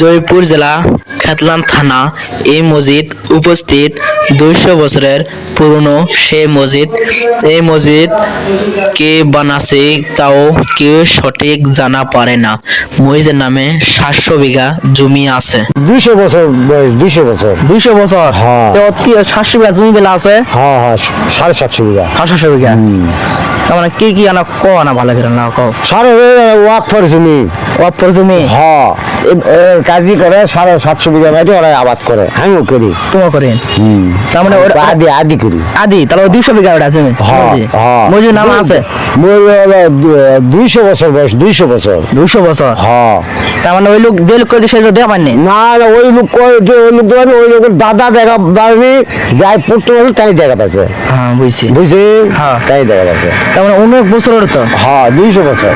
জয়পুর জেলা খেতলান থানা। এই মসজিদ উপস্থিত দুইশো বছরের পুরনো সে মসজিদ। এই মসজিদ কে বানাছে তাও কেউ সঠিক জানা পারে না। মসজিদের নামে সাতশো বিঘা জমি আছে। দুইশো বছর বয়স দুইশো বছর। দুইশো বছর? হ্যাঁ। কি সাতশো বিঘা জমি বেলা আছে? হ্যাঁ হ্যাঁ সাড়ে সাতশো বিঘা। সাতশো বিঘা? তার মানে কি কি আনা ক আনা ভালো করে না কও সাড়ে ওয়াক ফর জমি। ওয়াক ফর জমি? হ্যাঁ। কাজই করে সাড়ে সাতশো বিঘা মাটি ওরা আবাদ করে। আমিও করি। তোমার করেন? তার মানে ওরা আদি আদি করি। আদি? তাহলে দুইশো বিঘা ওটা হ্যাঁ। হ্যাঁ মসজিদ? নাম আছে? দুইশো বছর বয়স দুইশো বছর। দুইশো বছর? হ্যাঁ তার মানে ওই লোক যে লোক করে সে লোক দেওয়া পাননি? না ওই লোক যে ওই লোক দেবে ওই লোকের দাদা দেখা পাবি যাই পড়তে পারবে তাই দেখা পাচ্ছে হ্যাঁ বুঝছি। বুঝলি হ্যাঁ। তাই দেখা পাচ্ছে তার মানে অনেক বছর ওর তো? হ্যাঁ দুইশো বছর।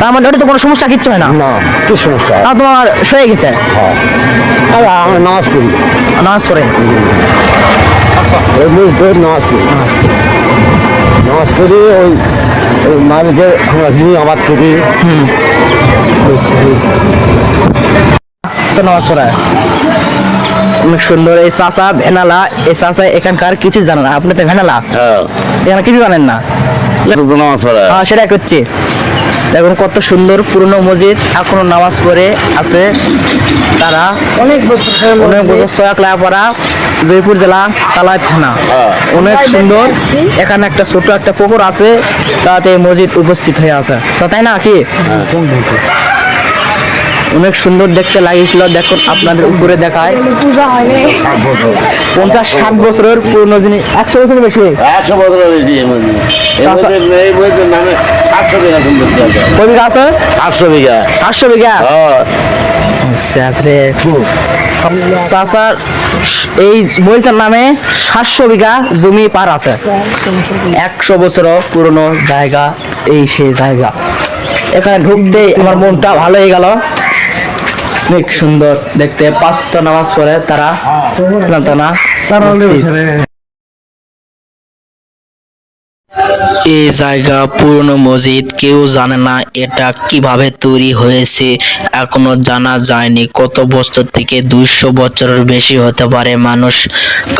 তার মানে ওটা তো কোনো সমস্যা কিচ্ছু হয় না? না কি সমস্যা? তাও তোমার সয়ে গেছে? হ্যাঁ। আমরা নামাজ পড়ি। নামাজ পড়ে? ওই মসজিদে নামাজ পড়ি। নামাজ পড়ি। ওই ওই আমরা যিনি আবাদ করি। তো নামাজ পড়ায় অনেক সুন্দর। এই চাষা ভেনালা এই চাষা এখানকার কিছু জানে না। আপনি তো ভেনালা? হ্যাঁ। এখানে কিছু জানেন না? নামাজ হ্যাঁ সেটাই করছি। দেখুন কত সুন্দর পুরনো মসজিদ এখনও নামাজ পড়ে আছে তারা। অনেক বছর অনেক বছর সয়াক পড়া জয়পুর জেলা তালায় থানা। অনেক সুন্দর। এখানে একটা ছোট একটা পুকুর আছে তাতে মসজিদ উপস্থিত হয়ে আছে। তো তাই না কি? অনেক সুন্দর দেখতে লাগিয়েছিল দেখুন আপনাদের উপরে দেখায়। পঞ্চাশ ষাট বছরের পুরনো জিনিস। একশো বছর বেশি? একশো বছর হয়েছি এই মসজিদ এই মসজিদ এই মসজিদের নামে আটশো বিঘা কয় বিঘা আছে? আটশো বিঘা। আটশো বিঘা? হ্যাঁ। চাচার এই মহিষার নামে সাতশো বিঘা জমি পার আছে। একশো বছর পুরনো জায়গা এই সেই জায়গা। এখানে ঢুকতেই আমার মনটা ভালো হয়ে গেল। অনেক সুন্দর দেখতে। পাঁচটা নামাজ পড়ে তারা তারা এই জায়গা পুরনো মসজিদ কেউ জানে না এটা কীভাবে তৈরি হয়েছে। এখনও জানা যায়নি কত বছর থেকে দুইশো বছরের বেশি হতে পারে মানুষ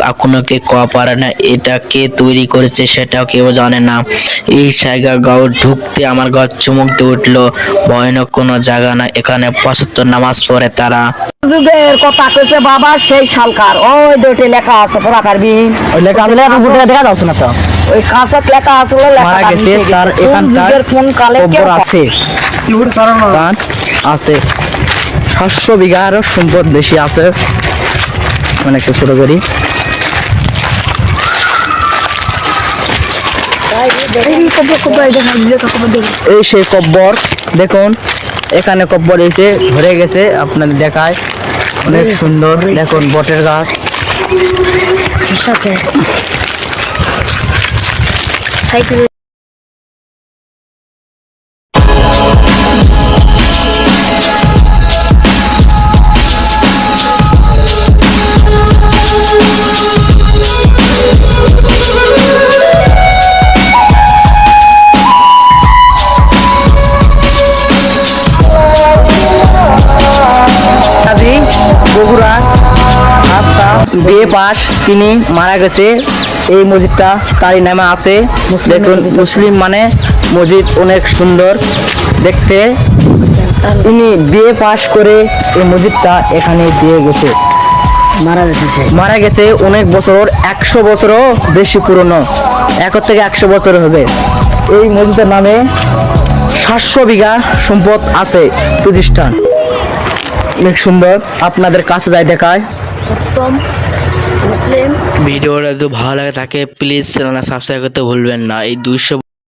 এখনও কে কয়া পারে না এটা কে তৈরি করেছে সেটাও কেউ জানে না। এই জায়গা গাঁও ঢুকতে আমার গাঁ চুমুকতে উঠল ভয়ানক কোনো জায়গা না এখানে পঁচাত্তর নামাজ পড়ে তারা। যুগের কথা কইছে বাবা সেই সালকার ওই দুটি লেখা আছে পড়া পারবি। ওই লেখা ফুটে দেখা যাচ্ছে না তো। ওই কাঁচত লেখা আসলে লেখা মারা গেছে তার এখানকার কোন কালে আছে। আছে। সাতশো বিঘার সম্পদ বেশি আছে। অনেক ছোট করি। এই সেই কব্বর দেখুন এখানে কব্বর এসে ভরে গেছে আপনাদের দেখায়। অনেক সুন্দর দেখুন বটের গাছ। কাজী বগুড়া রাস্তা বিয়ে পাস তিনি মারা গেছে এই মসজিদটা তারই নামে আছে। দেখুন মুসলিম মানে মসজিদ অনেক সুন্দর। দেখতে তিনি বিয়ে পাস করে এই মসজিদটা এখানে দিয়ে গেছে। মারা গেছে মারা গেছে অনেক বছর একশো বছরও বেশি পুরনো। এক থেকে একশো বছর হবে। এই মসজিদের নামে সাতশো বিঘা সম্পদ আছে প্রতিষ্ঠান। অনেক সুন্দর। আপনাদের কাছে যাই দেখায়। উত্তম মুসলিম। ভিডিওটা যদি ভালো লাগে থাকে প্লিজ চ্যানেলটা সাবস্ক্রাইব করতে ভুলবেন না। এই দুইশো